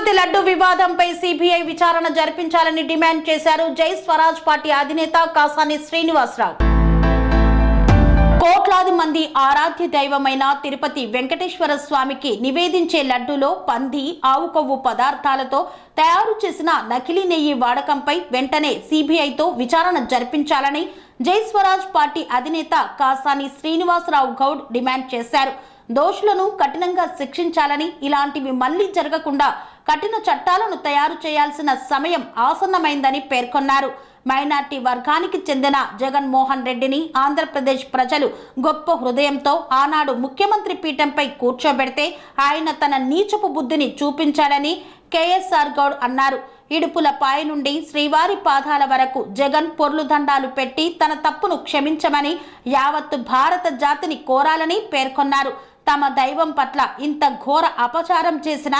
తిరుపతి లడ్డు వివాదంపై సిబిఐ విచారణ జరిపించాలని డిమాండ్ చేశారు జై స్వరాజ్ పార్టీ అధినేత కాసాని శ్రీనివాసరావు. కోట్లాది మంది ఆరాధ్య దైవమైన తిరుపతి వెంకటేశ్వర స్వామికి నివేదించే లడ్డూలో పంది ఆవు కొవ్వు పదార్థాలతో తయారు చేసిన నకిలీ నెయ్యి వాడకంపై వెంటనే సిబిఐతో విచారణ జరిపించాలని జై స్వరాజ్ పార్టీ అధినేత కాసాని శ్రీనివాసరావు గౌడ్ డిమాండ్ చేశారు. దోషులను కఠినంగా శిక్షించాలని ఇలాంటివి మళ్ళీ జరగకుండా కఠిన చట్టాలను తయారు చేయాల్సిన సమయం ఆసన్నమైందని పేర్కొన్నారు. మైనార్టీ వర్గానికి చెందిన జగన్మోహన్ రెడ్డిని ఆంధ్రప్రదేశ్ ప్రజలు గొప్ప హృదయంతో ఆనాడు ముఖ్యమంత్రి పీఠంపై కూర్చోబెడితే ఆయన తన నీచపు బుద్ధిని చూపించాడని కేఎస్ఆర్ గౌడ్ అన్నారు. ఇడుపుల పాయ నుండి శ్రీవారి పాదాల వరకు జగన్ పొర్లు దండాలు పెట్టి తన తప్పును క్షమించమని యావత్తు భారత జాతిని కోరాలని పేర్కొన్నారు. తమ దైవం పట్ల ఇంత ఘోర అపచారం చేసిన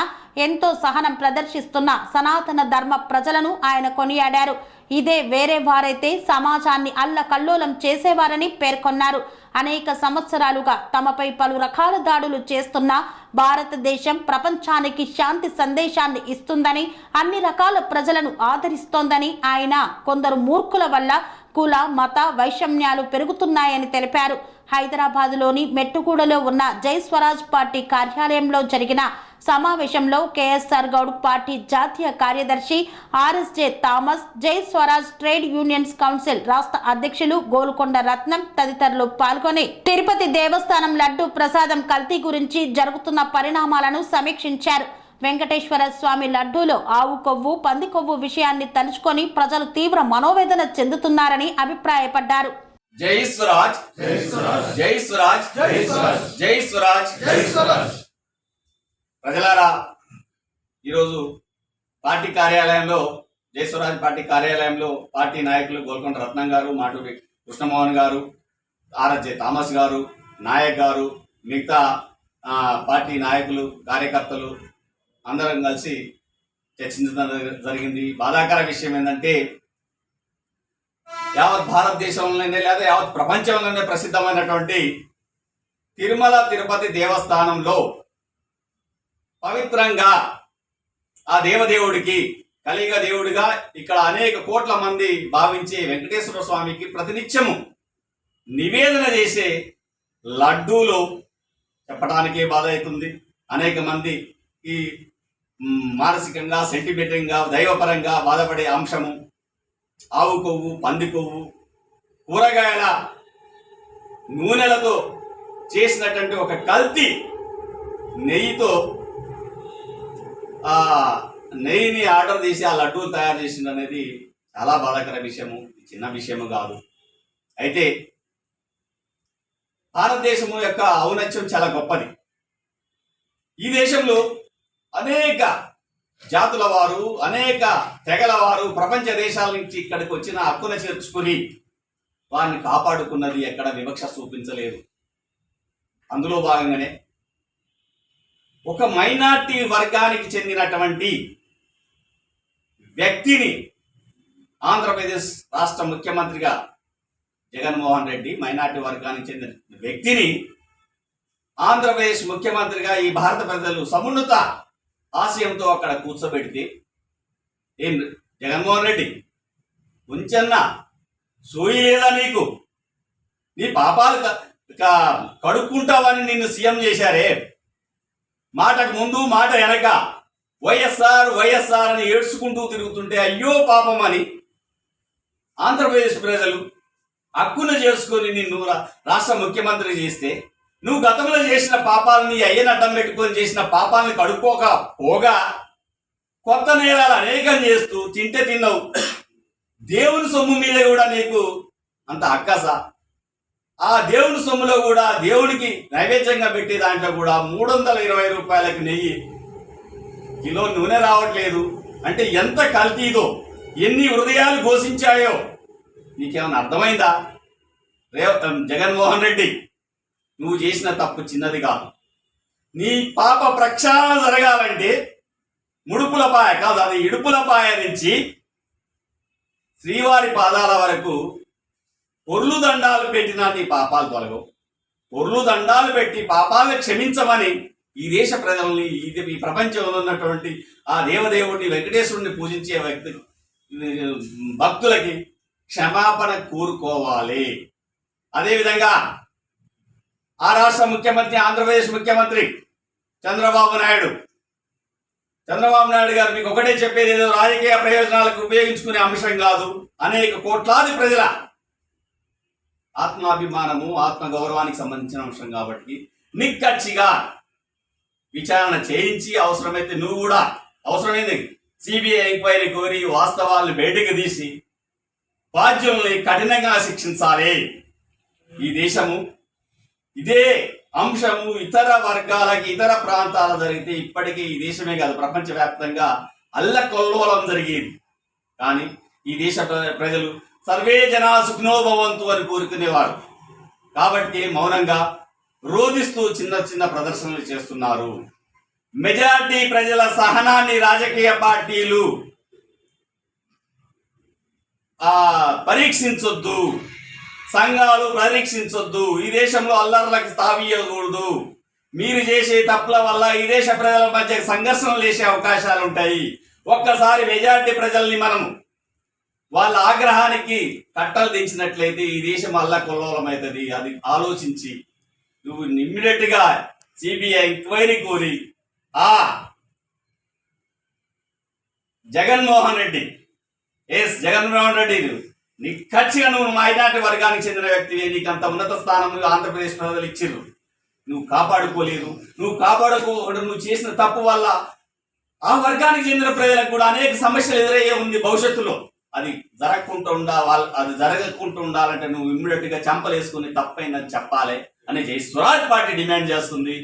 ఎంతో సహనం ప్రదర్శిస్తున్న సనాతన ధర్మ ప్రజలను ఆయన కొనియాడారు. ఇదే వేరే వారైతే సమాజాన్ని అల్లకల్లోలం చేసేవారని పేర్కొన్నారు. అనేక సంవత్సరాలుగా తమపై పలు రకాల దాడులు చేస్తున్న భారతదేశం ప్రపంచానికి శాంతి సందేశాన్ని ఇస్తుందని అన్ని రకాల ప్రజలను ఆదరిస్తోందని ఆయన కొందరు మూర్ఖుల వల్ల కుల మత వైషమ్యాలు పెరుగుతున్నాయని తెలిపారు. హైదరాబాద్లోని మెట్టుగూడలో ఉన్న జై స్వరాజ్ పార్టీ కార్యాలయంలో జరిగిన సమావేశంలో కేఎస్ఆర్ గౌడ్ పార్టీ జాతీయ కార్యదర్శి ఆర్ఎస్జే థామస్ జై స్వరాజ్ ట్రేడ్ యూనియన్స్ కౌన్సిల్ రాష్ట్ర అధ్యక్షులు గోల్కొండ రత్నం తదితరులు పాల్గొని తిరుపతి దేవస్థానం లడ్డు ప్రసాదం కల్తీ గురించి జరుగుతున్న పరిణామాలను సమీక్షించారు. వెంకటేశ్వర స్వామి లడ్డూలో ఆవు కొవ్వు పంది కొవ్వు విషయాన్ని తలుచుకొని ప్రజలు తీవ్ర మనోవేదన చెందుతున్నారని అభిప్రాయపడ్డారు. జై స్వరాజ్. జై స్వరాజ్. జై స్వరాజ్. జై స్వరాజ్ జై స్వరాజ్ ప్రజలారా ఈరోజు పార్టీ కార్యాలయంలో జై స్వరాజ్ పార్టీ కార్యాలయంలో పార్టీ నాయకులు గోల్కొండ రత్నం గారు మాటూరి కృష్ణమోహన్ గారు ఆర్ఎస్జే థామస్ గారు నాయక్ గారు మిగతా పార్టీ నాయకులు కార్యకర్తలు అందరం కలిసి చర్చించడం జరిగింది. బాధాకర విషయం ఏంటంటే యావత్ భారతదేశంలోనే లేదా యావత్ ప్రపంచంలోనే ప్రసిద్ధమైనటువంటి తిరుమల తిరుపతి దేవస్థానంలో పవిత్రంగా ఆ దేవదేవుడికి కలిగ దేవుడిగా ఇక్కడ అనేక కోట్ల మంది భావించే వెంకటేశ్వర స్వామికి ప్రతినిత్యము నివేదన చేసే లడ్డూలు చెప్పడానికే బాధ అవుతుంది. అనేక మంది ఈ మానసికంగా సెంటిమెంటంగా దైవపరంగా బాధపడే అంశము. ఆవు కొవ్వు పంది కొవ్వు కూరగాయల నూనెలతో చేసినటువంటి ఒక కల్తీ నెయ్యితో నెయ్యిని ఆర్డర్ చేసి ఆ లడ్డూలు తయారు చేసింది అనేది చాలా బాధాకర విషయము. చిన్న విషయము కాదు. అయితే భారతదేశము యొక్క ఔన్నత్యం చాలా గొప్పది. ఈ దేశంలో అనేక జాతుల వారు అనేక తెగల వారు ప్రపంచ దేశాల నుంచి ఇక్కడికి వచ్చిన హక్కును చేర్చుకుని వారిని కాపాడుకున్నది ఎక్కడ వివక్ష చూపించలేదు. అందులో భాగంగానే ఒక మైనార్టీ వర్గానికి చెందినటువంటి వ్యక్తిని ఆంధ్రప్రదేశ్ రాష్ట్ర ముఖ్యమంత్రిగా జగన్మోహన్ రెడ్డి మైనార్టీ వర్గానికి చెందిన వ్యక్తిని ఆంధ్రప్రదేశ్ ముఖ్యమంత్రిగా ఈ భారత ప్రజలు సమున్నత ఆశయంతో అక్కడ కూర్చోబెడితే ఏం జగన్మోహన్ రెడ్డి? ఉంచన్న సోయి లేదా నీకు? నీ పాపాలు కడుక్కుంటావని నిన్ను సీఎం చేశారే. మాటకు ముందు మాట వెనక. వైఎస్ఆర్ వైఎస్ఆర్ అని ఏడ్చుకుంటూ తిరుగుతుంటే అయ్యో పాపం అని ఆంధ్రప్రదేశ్ ప్రజలు హక్కును చేసుకొని నిన్ను రా- రాష్ట్ర ముఖ్యమంత్రి చేస్తే నువ్వు గతంలో చేసిన పాపాలని అయ్యని అడ్డం పెట్టుకొని చేసిన పాపాలని కడుక్కోక పోగా కొత్త నేరాలు అనేకం చేస్తూ తింటే తిన్నావు. దేవుని సొమ్ము మీద కూడా నీకు అంత అక్కసా. ఆ దేవుని సొమ్ములో కూడా దేవునికి నైవేద్యంగా పెట్టే దాంట్లో కూడా మూడు వందల ఇరవై రూపాయలకు నెయ్యి. కిలో నూనె రావట్లేదు. అంటే ఎంత కల్తీదో ఎన్ని హృదయాలు ఘోషించాయో. నీకేమైనా అర్థమైందా? రే జగన్మోహన్ రెడ్డి. నువ్వు చేసిన తప్పు చిన్నది కాదు. నీ పాప ప్రక్షాళన జరగాలంటే ముడుపుల పాయ కాదు అది ఇడుపుల పాయ నుంచి శ్రీవారి పాదాల వరకు పొర్లు దండాలు పెట్టిన నీ పాపాలు తొలగవు. పొర్లు దండాలు పెట్టి పాపాలను క్షమించమని ఈ దేశ ప్రజల్ని ఇది ఈ ప్రపంచంలో ఉన్నటువంటి ఆ దేవదేవుడిని వెంకటేశ్వరుడిని పూజించే వ్యక్తి భక్తులకి క్షమాపణ కోరుకోవాలి. అదేవిధంగా ఆ రాష్ట్ర ముఖ్యమంత్రి ఆంధ్రప్రదేశ్ ముఖ్యమంత్రి చంద్రబాబు నాయుడు. చంద్రబాబు నాయుడు గారు మీకు ఒకటే చెప్పేది ఏదో రాజకీయ ప్రయోజనాలకు ఉపయోగించుకునే అంశం కాదు. అనేక కోట్లాది ప్రజల ఆత్మాభిమానము ఆత్మ గౌరవానికి సంబంధించిన అంశం కాబట్టి నిక్కచ్చిగా విచారణ చేయించి అవసరమైతే నువ్వు కూడా అవసరమైంది సిబిఐ ఎంక్వైరీ కోరి వాస్తవాలను బయటకు తీసి బాధ్యుల్ని కఠినంగా శిక్షించాలి. ఈ దేశము ఇదే అంశము ఇతర వర్గాలకి ఇతర ప్రాంతాలు జరిగితే ఇప్పటికీ ఈ దేశమే కాదు ప్రపంచవ్యాప్తంగా అల్లకొల్లోలం జరిగేది. కానీ ఈ దేశ ప్ర- ప్రజలు సర్వే జనా సుఖ్నోభవంతు అని కోరుకునేవారు. కాబట్టి మౌనంగా రోధిస్తూ చిన్న చిన్న ప్రదర్శనలు చేస్తున్నారు. మెజార్టీ ప్రజల సహనాన్ని రాజకీయ పార్టీలు పరీక్షించొద్దు. సంఘాలు పరిరక్షించొద్దు ఈ దేశంలో అల్లర్లకు తావీయకూడదు మీరు చేసే తప్పుల వల్ల ఈ దేశ ప్రజల మధ్య సంఘర్షణలు చేసే అవకాశాలు ఉంటాయి. ఒక్కసారి మెజార్టీ ప్రజల్ని మనం వాళ్ళ ఆగ్రహానికి కట్టలు దించినట్లయితే ఈ దేశం అల్ల కొల్లోలమవుతుంది అది ఆలోచించి నువ్వు ఇమ్మీడియట్గా సిబిఐ ఎంక్వైరీ కోరి ఆ జగన్మోహన్ రెడ్డి ఎస్ జగన్మోహన్ రెడ్డి నీ ఖచ్చితంగా నువ్వు మైనార్టీ వర్గానికి చెందిన వ్యక్తివి నీకు అంత ఉన్నత స్థానం ఆంధ్రప్రదేశ్ ప్రజలు ఇచ్చిర్రు నువ్వు కాపాడుకోలేదు. నువ్వు కాపాడుకోకుండా నువ్వు చేసిన తప్పు వల్ల ఆ వర్గానికి చెందిన ప్రజలకు కూడా అనేక సమస్యలు ఎదురయ్యే ఉంది భవిష్యత్తులో. అది జరగకుండా ఉండా అది జరగకుండా ఉండాలంటే నువ్వు ఇమ్మీడియట్గా చంపలేసుకుని తప్పైందని చెప్పాలి అని జై స్వరాజ్ పార్టీ డిమాండ్ చేస్తుంది.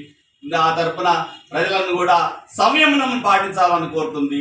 ఇంకా ఆ తరపున ప్రజలను కూడా సంయమనం పాటించాలని కోరుతుంది.